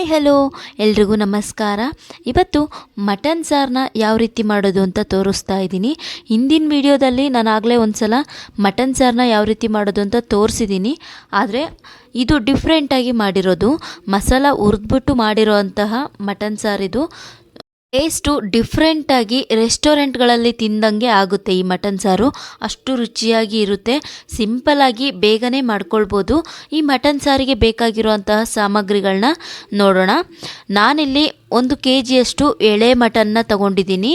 Hi, hello. ಎಲ್ರಿಗೂ ನಮಸ್ಕಾರ. ಇವತ್ತು ಮಟನ್ ಸಾರನ್ನ ಯಾವ ರೀತಿ ಮಾಡೋದು ಅಂತ ತೋರಿಸ್ತಾ ಇದ್ದೀನಿ. ಹಿಂದಿನ ವಿಡಿಯೋದಲ್ಲಿ ನಾನು ಆಗಲೇ ಒಂದು ಸಲ ಮಟನ್ ಸಾರನ್ನ ಯಾವ ರೀತಿ ಮಾಡೋದು ಅಂತ ತೋರಿಸಿದ್ದೀನಿ. ಆದರೆ ಇದು ಡಿಫ್ರೆಂಟಾಗಿ ಮಾಡಿರೋದು. ಮಸಾಲ ಹುರಿದ್ಬಿಟ್ಟು ಮಾಡಿರೋ ಅಂತಹ ಮಟನ್ ಸಾರಿದು ಟೇಸ್ಟು ಡಿಫ್ರೆಂಟಾಗಿ ರೆಸ್ಟೋರೆಂಟ್ಗಳಲ್ಲಿ ತಿಂದಂಗೆ ಆಗುತ್ತೆ ಈ ಮಟನ್ ಸಾರು. ಅಷ್ಟು ರುಚಿಯಾಗಿ ಇರುತ್ತೆ. ಸಿಂಪಲಾಗಿ ಬೇಗನೆ ಮಾಡ್ಕೊಳ್ಬೋದು. ಈ ಮಟನ್ ಸಾರಿಗೆ ಬೇಕಾಗಿರುವಂತಹ ಸಾಮಗ್ರಿಗಳನ್ನ ನೋಡೋಣ. ನಾನಿಲ್ಲಿ ಒಂದು ಕೆ ಜಿಯಷ್ಟು ಎಳೆ ಮಟನ್ನ ತಗೊಂಡಿದ್ದೀನಿ.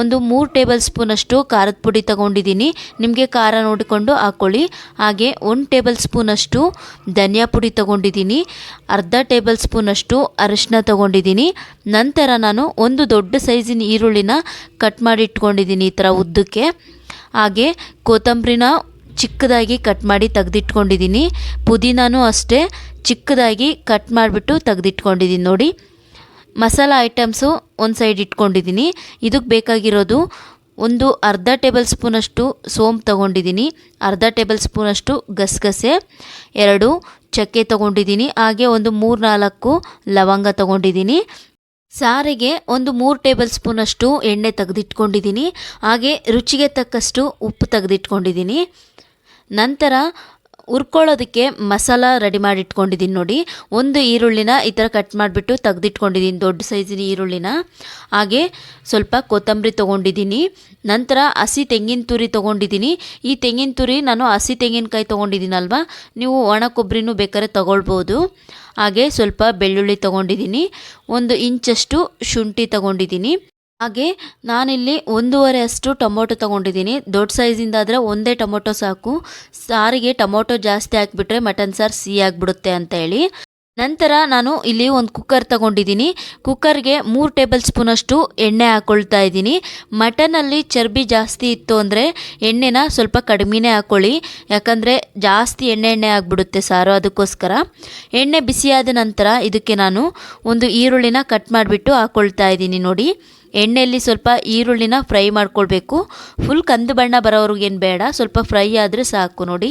ಒಂದು ಮೂರು ಟೇಬಲ್ ಸ್ಪೂನಷ್ಟು ಖಾರದ ಪುಡಿ ತಗೊಂಡಿದ್ದೀನಿ. ನಿಮಗೆ ಖಾರ ನೋಡಿಕೊಂಡು ಹಾಕ್ಕೊಳ್ಳಿ ಹಾಗೆ ಒಂದು ಟೇಬಲ್ ಸ್ಪೂನಷ್ಟು ಧನಿಯಾ ಪುಡಿ ತಗೊಂಡಿದ್ದೀನಿ. ಅರ್ಧ ಟೇಬಲ್ ಸ್ಪೂನಷ್ಟು ಅರಿಶಿನ ತಗೊಂಡಿದ್ದೀನಿ. ನಂತರ ನಾನು ಒಂದು ದೊಡ್ಡ ಸೈಜಿನ ಈರುಳ್ಳಿನ ಕಟ್ ಮಾಡಿ ಇಟ್ಕೊಂಡಿದ್ದೀನಿ ಈ ಥರ ಉದ್ದಕ್ಕೆ. ಹಾಗೆ ಕೊತ್ತಂಬರಿನ ಚಿಕ್ಕದಾಗಿ ಕಟ್ ಮಾಡಿ ತೆಗೆದಿಟ್ಕೊಂಡಿದ್ದೀನಿ. ಪುದೀನೂ ಅಷ್ಟೇ ಚಿಕ್ಕದಾಗಿ ಕಟ್ ಮಾಡಿಬಿಟ್ಟು ತೆಗೆದಿಟ್ಕೊಂಡಿದ್ದೀನಿ ನೋಡಿ. ಮಸಾಲ ಐಟಮ್ಸು ಒಂದು ಸೈಡ್ ಇಟ್ಕೊಂಡಿದ್ದೀನಿ. ಇದಕ್ಕೆ ಬೇಕಾಗಿರೋದು ಒಂದು ಅರ್ಧ ಟೇಬಲ್ ಸ್ಪೂನಷ್ಟು ಸೋಂಪು ತಗೊಂಡಿದ್ದೀನಿ. ಅರ್ಧ ಟೇಬಲ್ ಸ್ಪೂನಷ್ಟು ಗಸಗಸೆ, ಎರಡು ಚಕ್ಕೆ ತಗೊಂಡಿದ್ದೀನಿ. ಹಾಗೆ ಒಂದು ಮೂರು ನಾಲ್ಕು ಲವಂಗ ತಗೊಂಡಿದ್ದೀನಿ. ಸಾರಿಗೆ ಒಂದು ಮೂರು ಟೇಬಲ್ ಸ್ಪೂನಷ್ಟು ಎಣ್ಣೆ ತೆಗೆದಿಟ್ಕೊಂಡಿದ್ದೀನಿ. ಹಾಗೆ ರುಚಿಗೆ ತಕ್ಕಷ್ಟು ಉಪ್ಪು ತೆಗೆದಿಟ್ಕೊಂಡಿದ್ದೀನಿ. ನಂತರ ಹುರ್ಕೊಳ್ಳೋದಕ್ಕೆ ಮಸಾಲ ರೆಡಿ ಮಾಡಿ ಇಟ್ಕೊಂಡಿದ್ದೀನಿ ನೋಡಿ. ಒಂದು ಈರುಳ್ಳಿನ ಈ ಥರ ಕಟ್ ಮಾಡಿಬಿಟ್ಟು ತೆಗೆದಿಟ್ಕೊಂಡಿದ್ದೀನಿ ದೊಡ್ಡ ಸೈಜಿನ ಈರುಳ್ಳಿನ. ಹಾಗೆ ಸ್ವಲ್ಪ ಕೊತ್ತಂಬರಿ ತೊಗೊಂಡಿದ್ದೀನಿ ನಂತರ ಹಸಿ ತೆಂಗಿನ ತುರಿ ತೊಗೊಂಡಿದ್ದೀನಿ ಈ ತೆಂಗಿನ ತುರಿ ನಾನು ಹಸಿ ತೆಂಗಿನಕಾಯಿ ತೊಗೊಂಡಿದ್ದೀನಲ್ವ ನೀವು ಒಣ ಕೊಬ್ಬರಿನೂ ಬೇಕಾದ್ರೆ ತೊಗೊಳ್ಬೋದು. ಹಾಗೆ ಸ್ವಲ್ಪ ಬೆಳ್ಳುಳ್ಳಿ ತೊಗೊಂಡಿದ್ದೀನಿ ಒಂದು ಇಂಚಷ್ಟು ಶುಂಠಿ ತೊಗೊಂಡಿದ್ದೀನಿ ಹಾಗೆ ನಾನಿಲ್ಲಿ ಒಂದೂವರೆ ಅಷ್ಟು ಟೊಮೊಟೊ ತೊಗೊಂಡಿದ್ದೀನಿ. ದೊಡ್ಡ ಸೈಜಿಂದ ಆದರೆ ಒಂದೇ ಟೊಮೊಟೊ ಸಾಕು. ಸಾರಿಗೆ ಟೊಮೊಟೊ ಜಾಸ್ತಿ ಹಾಕಿಬಿಟ್ರೆ ಮಟನ್ ಸಾರು ಸಿಹಿ ಆಗಿಬಿಡುತ್ತೆ ಅಂತ ಹೇಳಿ. ನಂತರ ನಾನು ಇಲ್ಲಿ ಒಂದು ಕುಕ್ಕರ್ ತಗೊಂಡಿದ್ದೀನಿ. ಕುಕ್ಕರ್ಗೆ ಮೂರು ಟೇಬಲ್ ಸ್ಪೂನಷ್ಟು ಎಣ್ಣೆ ಹಾಕ್ಕೊಳ್ತಾ ಇದ್ದೀನಿ. ಮಟನಲ್ಲಿ ಚರ್ಬಿ ಜಾಸ್ತಿ ಇತ್ತು ಅಂದರೆ ಎಣ್ಣೆನ ಸ್ವಲ್ಪ ಕಡಿಮೆನೇ ಹಾಕ್ಕೊಳ್ಳಿ ಯಾಕಂದರೆ ಜಾಸ್ತಿ ಎಣ್ಣೆ ಎಣ್ಣೆ ಆಗಿಬಿಡುತ್ತೆ ಸಾರು ಅದಕ್ಕೋಸ್ಕರ. ಎಣ್ಣೆ ಬಿಸಿಯಾದ ನಂತರ ಇದಕ್ಕೆ ನಾನು ಒಂದು ಈರುಳ್ಳಿನ ಕಟ್ ಮಾಡಿಬಿಟ್ಟು ಹಾಕ್ಕೊಳ್ತಾ ಇದ್ದೀನಿ ನೋಡಿ. ಎಣ್ಣೆಯಲ್ಲಿ ಸ್ವಲ್ಪ ಈರುಳ್ಳಿನ ಫ್ರೈ ಮಾಡ್ಕೊಳ್ಬೇಕು. ಫುಲ್ ಕಂದು ಬಣ್ಣ ಬರೋವ್ರಿಗೇನು ಬೇಡ, ಸ್ವಲ್ಪ ಫ್ರೈ ಆದರೆ ಸಾಕು ನೋಡಿ.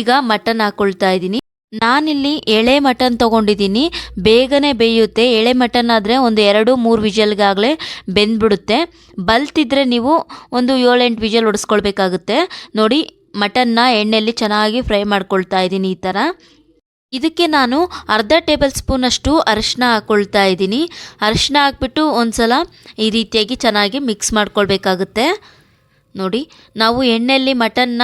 ಈಗ ಮಟನ್ ಹಾಕ್ಕೊಳ್ತಾ ಇದ್ದೀನಿ. ನಾನಿಲ್ಲಿ ಎಳೆ ಮಟನ್ ತೊಗೊಂಡಿದ್ದೀನಿ. ಬೇಗನೆ ಬೇಯುತ್ತೆ. ಎಳೆ ಮಟನ್ ಆದರೆ ಒಂದು ಎರಡು, ಮೂರು ವಿಜಲ್ಗಾಗಲೇ ಬೆಂದ್ಬಿಡುತ್ತೆ. ಬಲ್ತಿದ್ರೆ ನೀವು ಒಂದು ಏಳೆಂಟು ವಿಜಲ್ ಹೊಡಿಸ್ಕೊಳ್ಬೇಕಾಗುತ್ತೆ. ನೋಡಿ, ಮಟನ್ನ ಎಣ್ಣೆಯಲ್ಲಿ ಚೆನ್ನಾಗಿ ಫ್ರೈ ಮಾಡ್ಕೊಳ್ತಾ ಇದ್ದೀನಿ ಈ ಥರ ಇದಕ್ಕೆ ನಾನು ಅರ್ಧ ಟೇಬಲ್ ಸ್ಪೂನಷ್ಟು ಅರಿಶಿನ ಹಾಕ್ಕೊಳ್ತಾ ಇದ್ದೀನಿ. ಅರಿಶಿನ ಹಾಕ್ಬಿಟ್ಟು ಒಂದು ಸಲ ಈ ರೀತಿಯಾಗಿ ಚೆನ್ನಾಗಿ ಮಿಕ್ಸ್ ಮಾಡ್ಕೊಳ್ಬೇಕಾಗುತ್ತೆ. ನೋಡಿ, ನಾವು ಎಣ್ಣೆಯಲ್ಲಿ ಮಟನ್ನ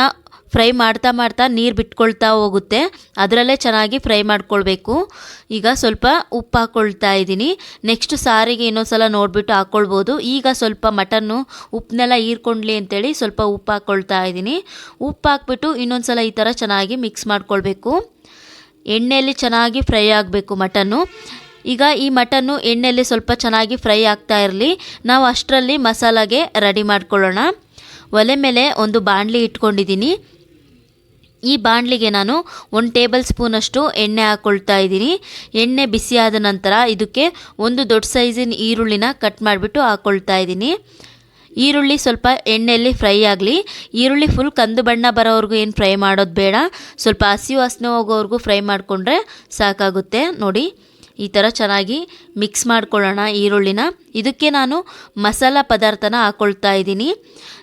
ಫ್ರೈ ಮಾಡ್ತಾ ಮಾಡ್ತಾ ನೀರು ಬಿಟ್ಕೊಳ್ತಾ ಹೋಗುತ್ತೆ. ಅದರಲ್ಲೇ ಚೆನ್ನಾಗಿ ಫ್ರೈ ಮಾಡ್ಕೊಳ್ಬೇಕು. ಈಗ ಸ್ವಲ್ಪ ಉಪ್ಪು ಹಾಕ್ಕೊಳ್ತಾ ಇದ್ದೀನಿ. ನೆಕ್ಸ್ಟ್ ಸಾರಿಗೆ ಇನ್ನೊಂದು ಸಲ ನೋಡಿಬಿಟ್ಟು ಹಾಕ್ಕೊಳ್ಬೋದು ಈಗ ಸ್ವಲ್ಪ ಮಟನ್ನು ಉಪ್ಪನ್ನೆಲ್ಲ ಹೀರ್ಕೊಂಡ್ಲಿ ಅಂತೇಳಿ ಸ್ವಲ್ಪ ಉಪ್ಪು ಹಾಕ್ಕೊಳ್ತಾ ಇದ್ದೀನಿ. ಉಪ್ಪು ಹಾಕ್ಬಿಟ್ಟು ಇನ್ನೊಂದು ಸಲ ಈ ಥರ ಚೆನ್ನಾಗಿ ಮಿಕ್ಸ್ ಮಾಡ್ಕೊಳ್ಬೇಕು. ಎಣ್ಣೆಯಲ್ಲಿ ಚೆನ್ನಾಗಿ ಫ್ರೈ ಆಗಬೇಕು ಮಟನ್ನು. ಈಗ ಈ ಮಟನ್ನು ಎಣ್ಣೆಯಲ್ಲಿ ಸ್ವಲ್ಪ ಚೆನ್ನಾಗಿ ಫ್ರೈ ಆಗ್ತಾ ಇರಲಿ. ನಾವು ಅಷ್ಟರಲ್ಲಿ ಮಸಾಲಾಗೆ ರೆಡಿ ಮಾಡ್ಕೊಳ್ಳೋಣ. ಒಲೆ ಮೇಲೆ ಒಂದು ಬಾಣಲಿ ಇಟ್ಕೊಂಡಿದ್ದೀನಿ. ಈ ಬಾಣಲಿಗೆ ನಾನು ಒಂದು ಟೇಬಲ್ ಸ್ಪೂನಷ್ಟು ಎಣ್ಣೆ ಹಾಕ್ಕೊಳ್ತಾ ಇದ್ದೀನಿ. ಎಣ್ಣೆ ಬಿಸಿಯಾದ ನಂತರ ಇದಕ್ಕೆ ಒಂದು ದೊಡ್ಡ ಸೈಜಿನ ಈರುಳ್ಳಿನ ಕಟ್ ಮಾಡಿಬಿಟ್ಟು ಹಾಕ್ಕೊಳ್ತಾ ಇದ್ದೀನಿ. ಈರುಳ್ಳಿ ಸ್ವಲ್ಪ ಎಣ್ಣೆಯಲ್ಲಿ ಫ್ರೈ ಆಗಲಿ. ಈರುಳ್ಳಿ ಫುಲ್ ಕಂದು ಬಣ್ಣ ಬರೋವರೆಗೂ ಏನು ಫ್ರೈ ಮಾಡೋದು ಬೇಡ. ಸ್ವಲ್ಪ ಹಸಿ ವಾಸನೆ ಹೋಗೋವರೆಗೂ ಫ್ರೈ ಮಾಡಿಕೊಂಡ್ರೆ ಸಾಕಾಗುತ್ತೆ. ನೋಡಿ, ಈ ಥರ ಚೆನ್ನಾಗಿ ಮಿಕ್ಸ್ ಮಾಡ್ಕೊಳ್ಳೋಣ ಈರುಳ್ಳಿನ. ಇದಕ್ಕೆ ನಾನು ಮಸಾಲ ಪದಾರ್ಥನ ಹಾಕ್ಕೊಳ್ತಾ ಇದ್ದೀನಿ.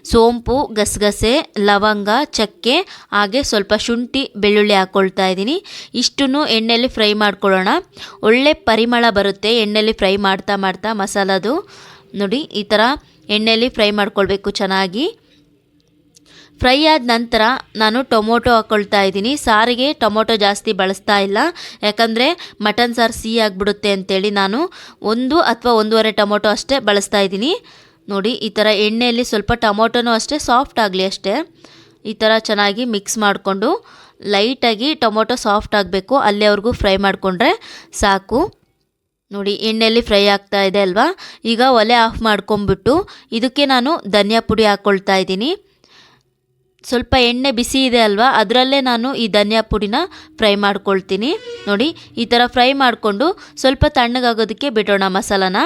ಸೋಂಪು, ಗಸಗಸೆ, ಲವಂಗ, ಚಕ್ಕೆ, ಹಾಗೆ ಸ್ವಲ್ಪ ಶುಂಠಿ, ಬೆಳ್ಳುಳ್ಳಿ ಹಾಕ್ಕೊಳ್ತಾ ಇದ್ದೀನಿ. ಇಷ್ಟನ್ನು ಎಣ್ಣೆಯಲ್ಲಿ ಫ್ರೈ ಮಾಡ್ಕೊಳ್ಳೋಣ. ಒಳ್ಳೆ ಪರಿಮಳ ಬರುತ್ತೆ ಎಣ್ಣೆಯಲ್ಲಿ ಫ್ರೈ ಮಾಡ್ತಾ ಮಾಡ್ತಾ ಮಸಾಲದು. ನೋಡಿ, ಈ ಥರ ಎಣ್ಣೆಯಲ್ಲಿ ಫ್ರೈ ಮಾಡ್ಕೊಳ್ಬೇಕು ಚೆನ್ನಾಗಿ. ಫ್ರೈ ಆದ ನಂತರ ನಾನು ಟೊಮೊಟೊ ಹಾಕ್ಕೊಳ್ತಾ ಇದ್ದೀನಿ. ಸಾರಿಗೆ ಟೊಮೊಟೊ ಜಾಸ್ತಿ ಬಳಸ್ತಾ ಇಲ್ಲ. ಯಾಕಂದರೆ ಮಟನ್ ಸಾರು ಸಿಹಿ ಆಗಿಬಿಡುತ್ತೆ ಅಂತೇಳಿ ನಾನು ಒಂದು ಅಥವಾ ಒಂದೂವರೆ ಟೊಮೊಟೊ ಅಷ್ಟೇ ಬಳಸ್ತಾ ಇದ್ದೀನಿ. ನೋಡಿ, ಈ ಥರ ಎಣ್ಣೆಯಲ್ಲಿ ಸ್ವಲ್ಪ ಟೊಮೊಟೊನೂ ಅಷ್ಟೇ, ಸಾಫ್ಟ್ ಆಗಲಿ ಅಷ್ಟೇ. ಈ ಥರ ಚೆನ್ನಾಗಿ ಮಿಕ್ಸ್ ಮಾಡಿಕೊಂಡು ಲೈಟಾಗಿ ಟೊಮೊಟೊ ಸಾಫ್ಟ್ ಆಗಬೇಕು. ಅಲ್ಲಿವರೆಗೂ ಫ್ರೈ ಮಾಡಿಕೊಂಡ್ರೆ ಸಾಕು. ನೋಡಿ, ಎಣ್ಣೆಯಲ್ಲಿ ಫ್ರೈ ಆಗ್ತಾ ಇದೆ ಅಲ್ವಾ? ಈಗ ಒಲೆ ಆಫ್ ಮಾಡ್ಕೊಂಬಿಟ್ಟು ಇದಕ್ಕೆ ನಾನು ಧನಿಯಾ ಪುಡಿ ಹಾಕ್ಕೊಳ್ತಾ ಇದ್ದೀನಿ. ಸ್ವಲ್ಪ ಎಣ್ಣೆ ಬಿಸಿ ಇದೆ ಅಲ್ವಾ? ಅದರಲ್ಲೇ ನಾನು ಈ ಧನಿಯಾ ಪುಡಿನ ಫ್ರೈ ಮಾಡ್ಕೊಳ್ತೀನಿ. ನೋಡಿ, ಈ ಥರ ಫ್ರೈ ಮಾಡಿಕೊಂಡು ಸ್ವಲ್ಪ ತಣ್ಣಗಾಗೋದಕ್ಕೆ ಬಿಡೋಣ ಮಸಾಲಾನ.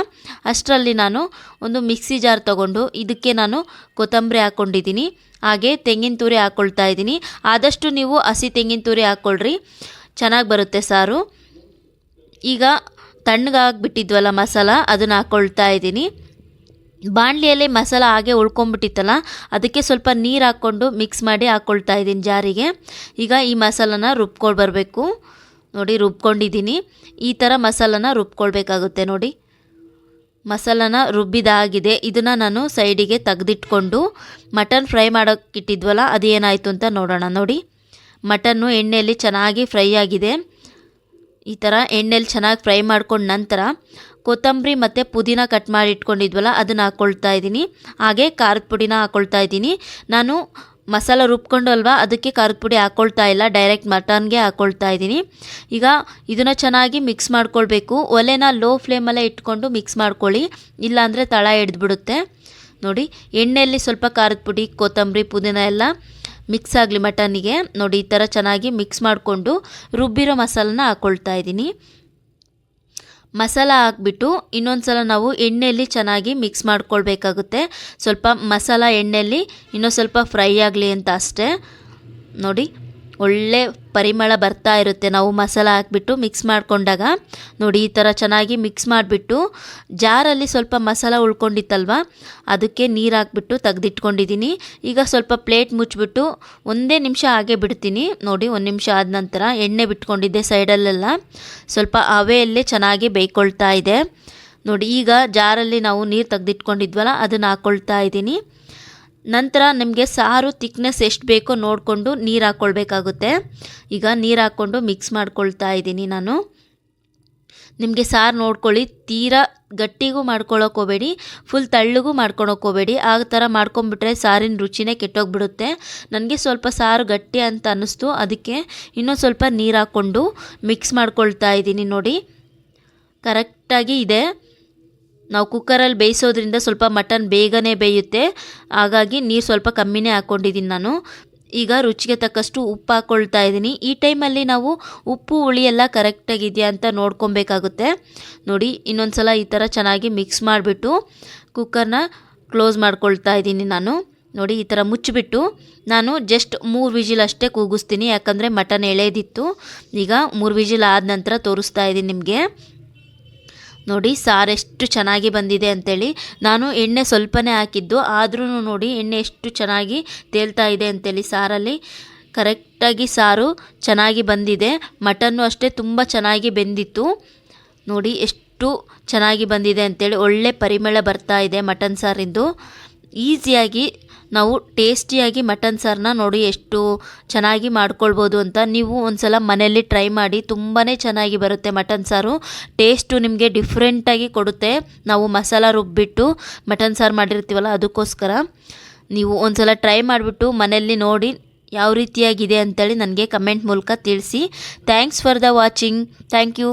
ಅಷ್ಟರಲ್ಲಿ ನಾನು ಒಂದು ಮಿಕ್ಸಿ ಜಾರ್ ತೊಗೊಂಡು ಇದಕ್ಕೆ ನಾನು ಕೊತ್ತಂಬರಿ ಹಾಕ್ಕೊಂಡಿದ್ದೀನಿ ಹಾಗೆ ತೆಂಗಿನ ತುರಿ ಹಾಕ್ಕೊಳ್ತಾ ಇದ್ದೀನಿ. ಆದಷ್ಟು ನೀವು ಹಸಿ ತೆಂಗಿನ ತುರಿ ಹಾಕ್ಕೊಳ್ರಿ ಚೆನ್ನಾಗಿ ಬರುತ್ತೆ ಸಾರು. ಈಗ ತಣ್ಣಗಾಗ್ಬಿಟ್ಟಿದ್ವಲ್ಲ ಮಸಾಲ, ಅದನ್ನು ಹಾಕ್ಕೊಳ್ತಾ ಇದ್ದೀನಿ. ಬಾಣಲಿಯಲ್ಲಿ ಮಸಾಲ ಹಾಗೆ ಉಳ್ಕೊಂಬಿಟ್ಟಿತ್ತಲ್ಲ ಅದಕ್ಕೆ ಸ್ವಲ್ಪ ನೀರು ಹಾಕ್ಕೊಂಡು ಮಿಕ್ಸ್ ಮಾಡಿ ಹಾಕ್ಕೊಳ್ತಾ ಇದ್ದೀನಿ ಜಾರಿಗೆ. ಈಗ ಈ ಮಸಾಲನ ರುಬ್ಕೊಂಡು ಬರಬೇಕು. ನೋಡಿ, ರುಬ್ಕೊಂಡಿದ್ದೀನಿ. ಈ ಥರ ಮಸಾಲನ ರುಬ್ಕೊಳ್ಬೇಕಾಗುತ್ತೆ ನೋಡಿ. ಮಸಾಲನ ರುಬ್ಬಿದಾಗಿದೆ. ಇದನ್ನು ನಾನು ಸೈಡಿಗೆ ತೆಗೆದಿಟ್ಕೊಂಡು ಮಟನ್ ಫ್ರೈ ಮಾಡೋಕ್ಕಿಟ್ಟಿದ್ವಲ್ಲ ಅದು ಏನಾಯಿತು ಅಂತ ನೋಡೋಣ ನೋಡಿ. ಮಟನ್ನು ಎಣ್ಣೆಯಲ್ಲಿ ಚೆನ್ನಾಗಿ ಫ್ರೈ ಆಗಿದೆ. ಈ ಥರ ಎಣ್ಣೆಲಿ ಚೆನ್ನಾಗಿ ಫ್ರೈ ಮಾಡ್ಕೊಂಡ ನಂತರ ಕೊತ್ತಂಬರಿ ಮತ್ತು ಪುದೀನ ಕಟ್ ಮಾಡಿ ಇಟ್ಕೊಂಡಿದ್ವಲ್ಲ, ಅದನ್ನು ಹಾಕ್ಕೊಳ್ತಾ ಇದ್ದೀನಿ. ಹಾಗೆ ಖಾರದ ಪುಡಿನ ಹಾಕ್ಕೊಳ್ತಾ ಇದ್ದೀನಿ. ನಾನು ಮಸಾಲ ರುಬ್ಕೊಂಡು ಅಲ್ವಾ ಅದಕ್ಕೆ ಖಾರದ ಪುಡಿ ಹಾಕ್ಕೊಳ್ತಾ ಇಲ್ಲ ಡೈರೆಕ್ಟ್ ಮಟನ್ಗೆ ಹಾಕ್ಕೊಳ್ತಾ ಇದ್ದೀನಿ. ಈಗ ಇದನ್ನು ಚೆನ್ನಾಗಿ ಮಿಕ್ಸ್ ಮಾಡ್ಕೊಳ್ಬೇಕು. ಒಲೆನ ಲೋ ಫ್ಲೇಮಲ್ಲೇ ಇಟ್ಕೊಂಡು ಮಿಕ್ಸ್ ಮಾಡ್ಕೊಳ್ಳಿ. ಇಲ್ಲಾಂದರೆ ತಳ ಹಿಡ್ದುಬಿಡುತ್ತೆ ನೋಡಿ ಎಣ್ಣೆಯಲ್ಲಿ ಸ್ವಲ್ಪ ಖಾರದ ಪುಡಿ, ಕೊತ್ತಂಬರಿ, ಪುದೀನ ಎಲ್ಲ ಮಿಕ್ಸ್ ಆಗಲಿ ಮಟನ್ನಿಗೆ. ನೋಡಿ, ಈ ಥರ ಚೆನ್ನಾಗಿ ಮಿಕ್ಸ್ ಮಾಡಿಕೊಂಡು ರುಬ್ಬಿರೋ ಮಸಾಲನ ಹಾಕ್ಕೊಳ್ತಾ ಇದ್ದೀನಿ. ಮಸಾಲ ಹಾಕ್ಬಿಟ್ಟು ಇನ್ನೊಂದು ಸಲ ನಾವು ಎಣ್ಣೆಯಲ್ಲಿ ಚೆನ್ನಾಗಿ ಮಿಕ್ಸ್ ಮಾಡ್ಕೊಳ್ಬೇಕಾಗುತ್ತೆ. ಸ್ವಲ್ಪ ಮಸಾಲ ಎಣ್ಣೆಯಲ್ಲಿ ಇನ್ನೊಂದು ಸ್ವಲ್ಪ ಫ್ರೈ ಆಗಲಿ ಅಂತ ಅಷ್ಟೇ. ನೋಡಿ ಒಳ್ಳೆ ಪರಿಮಳ ಬರ್ತಾ ಇರುತ್ತೆ. ನಾವು ಮಸಾಲ ಹಾಕ್ಬಿಟ್ಟು ಮಿಕ್ಸ್ ಮಾಡಿಕೊಂಡಾಗ ನೋಡಿ ಈ ಥರ ಚೆನ್ನಾಗಿ ಮಿಕ್ಸ್ ಮಾಡಿಬಿಟ್ಟು ಜಾರಲ್ಲಿ ಸ್ವಲ್ಪ ಮಸಾಲ ಉಳ್ಕೊಂಡಿತ್ತಲ್ವ? ಅದಕ್ಕೆ ನೀರು ಹಾಕ್ಬಿಟ್ಟು ತೆಗೆದಿಟ್ಕೊಂಡಿದ್ದೀನಿ ಈಗ ಸ್ವಲ್ಪ ಪ್ಲೇಟ್ ಮುಚ್ಚಿಬಿಟ್ಟು ಒಂದೇ ನಿಮಿಷ ಹಾಗೆ ಬಿಡ್ತೀನಿ. ನೋಡಿ ಒಂದು ನಿಮಿಷ ಆದ ನಂತರ ಎಣ್ಣೆ ಬಿಟ್ಕೊಂಡಿದ್ದೆ ಸೈಡಲ್ಲೆಲ್ಲ. ಸ್ವಲ್ಪ ಹವೆಯಲ್ಲೇ ಚೆನ್ನಾಗಿ ಬೇಯ್ಕೊಳ್ತಾ ಇದೆ. ನೋಡಿ ಈಗ ಜಾರಲ್ಲಿ ನಾವು ನೀರು ತೆಗೆದಿಟ್ಕೊಂಡಿದ್ವಲ್ಲ, ಅದನ್ನು ಹಾಕ್ಕೊಳ್ತಾ ಇದ್ದೀನಿ ನಂತರ ನಿಮಗೆ ಸಾರು ತಿಕ್ನೆಸ್ ಎಷ್ಟು ಬೇಕೋ ನೋಡಿಕೊಂಡು ನೀರು ಹಾಕ್ಕೊಳ್ಬೇಕಾಗುತ್ತೆ ಈಗ ನೀರು ಹಾಕ್ಕೊಂಡು ಮಿಕ್ಸ್ ಮಾಡ್ಕೊಳ್ತಾ ಇದ್ದೀನಿ ನಾನು. ನಿಮಗೆ ಸಾರು ನೋಡ್ಕೊಳ್ಳಿ, ತೀರಾ ಗಟ್ಟಿಗೂ ಮಾಡ್ಕೊಳ್ಳೋಕೆ ಹೋಗಬೇಡಿ ಫುಲ್ ತಳ್ಳಗೂ ಮಾಡ್ಕೊಳಕ್ಕೆ ಹೋಗಬೇಡಿ. ಆ ಥರ ಮಾಡ್ಕೊಂಬಿಟ್ರೆ ಸಾರಿನ ರುಚಿನೇ ಕೆಟ್ಟೋಗ್ಬಿಡುತ್ತೆ. ನನಗೆ ಸ್ವಲ್ಪ ಸಾರು ಗಟ್ಟಿ ಅಂತ ಅನ್ನಿಸ್ತು, ಅದಕ್ಕೆ ಇನ್ನೊಂದು ಸ್ವಲ್ಪ ನೀರು ಹಾಕ್ಕೊಂಡು ಮಿಕ್ಸ್ ಮಾಡ್ಕೊಳ್ತಾ ಇದ್ದೀನಿ ನೋಡಿ. ಕರೆಕ್ಟಾಗಿ ಇದೆ. ನಾವು ಕುಕ್ಕರಲ್ಲಿ ಬೇಯಿಸೋದ್ರಿಂದ ಸ್ವಲ್ಪ ಮಟನ್ ಬೇಗನೆ ಬೇಯುತ್ತೆ. ಹಾಗಾಗಿ ನೀರು ಸ್ವಲ್ಪ ಕಮ್ಮಿನೇ ಹಾಕ್ಕೊಂಡಿದ್ದೀನಿ ನಾನು. ಈಗ ರುಚಿಗೆ ತಕ್ಕಷ್ಟು ಉಪ್ಪು ಹಾಕ್ಕೊಳ್ತಾ ಇದ್ದೀನಿ. ಈ ಟೈಮಲ್ಲಿ ನಾವು ಉಪ್ಪು, ಹುಳಿ ಎಲ್ಲ ಕರೆಕ್ಟಾಗಿದೆಯಾ ಅಂತ ನೋಡ್ಕೊಬೇಕಾಗುತ್ತೆ. ನೋಡಿ ಇನ್ನೊಂದು ಸಲ ಈ ಥರ ಚೆನ್ನಾಗಿ ಮಿಕ್ಸ್ ಮಾಡಿಬಿಟ್ಟು ಕುಕ್ಕರ್ನ ಕ್ಲೋಸ್ ಮಾಡ್ಕೊಳ್ತಾ ಇದ್ದೀನಿ ನಾನು. ನೋಡಿ, ಈ ಥರ ಮುಚ್ಚಿಬಿಟ್ಟು ನಾನು ಜಸ್ಟ್ ಮೂರು ವಿಜಿಲ್ ಅಷ್ಟೇ ಕೂಗಿಸ್ತೀನಿ. ಯಾಕಂದರೆ ಮಟನ್ ಎಳೆದಿತ್ತು. ಈಗ ಮೂರು ವಿಜಿಲ್ ಆದ ನಂತರ ತೋರಿಸ್ತಾ ಇದ್ದೀನಿ ನಿಮಗೆ. ನೋಡಿ, ಸಾರು ಎಷ್ಟು ಚೆನ್ನಾಗಿ ಬಂದಿದೆ ಅಂತೇಳಿ. ನಾನು ಎಣ್ಣೆ ಸ್ವಲ್ಪನೇ ಹಾಕಿದ್ದು, ಆದ್ರೂ ನೋಡಿ ಎಣ್ಣೆ ಎಷ್ಟು ಚೆನ್ನಾಗಿ ತೇಲ್ತಾ ಇದೆ ಅಂತೇಳಿ ಸಾರಲ್ಲಿ. ಕರೆಕ್ಟಾಗಿ ಸಾರು ಚೆನ್ನಾಗಿ ಬಂದಿದೆ. ಮಟನ್ನು ಅಷ್ಟೇ ತುಂಬ ಚೆನ್ನಾಗಿ ಬೆಂದಿತ್ತು. ನೋಡಿ, ಎಷ್ಟು ಚೆನ್ನಾಗಿ ಬಂದಿದೆ ಅಂತೇಳಿ. ಒಳ್ಳೆ ಪರಿಮಳ ಬರ್ತಾ ಇದೆ ಮಟನ್ ಸಾರಿಂದು. ಈಸಿಯಾಗಿ ನಾವು ಟೇಸ್ಟಿಯಾಗಿ ಮಟನ್ ಸಾರನ್ನ ನೋಡಿ ಎಷ್ಟು ಚೆನ್ನಾಗಿ ಮಾಡ್ಕೊಳ್ಬೋದು ಅಂತ ನೀವು ಒಂದ್ಸಲ ಮನೆಯಲ್ಲಿ ಟ್ರೈ ಮಾಡಿ ತುಂಬಾ ಚೆನ್ನಾಗಿ ಬರುತ್ತೆ ಮಟನ್ ಸಾರು. ಟೇಸ್ಟು ನಿಮಗೆ ಡಿಫ್ರೆಂಟಾಗಿ ಕೊಡುತ್ತೆ. ನಾವು ಮಸಾಲ ರುಬ್ಬಿಟ್ಟು ಮಟನ್ ಸಾರು ಮಾಡಿರ್ತೀವಲ್ಲ ಅದಕ್ಕೋಸ್ಕರ ನೀವು ಒಂದ್ಸಲ ಟ್ರೈ ಮಾಡಿಬಿಟ್ಟು ಮನೆಯಲ್ಲಿ ನೋಡಿ ಯಾವ ರೀತಿಯಾಗಿದೆ ಅಂತೇಳಿ ನನಗೆ ಕಮೆಂಟ್ ಮೂಲಕ ತಿಳಿಸಿ. Thanks for the watching thank you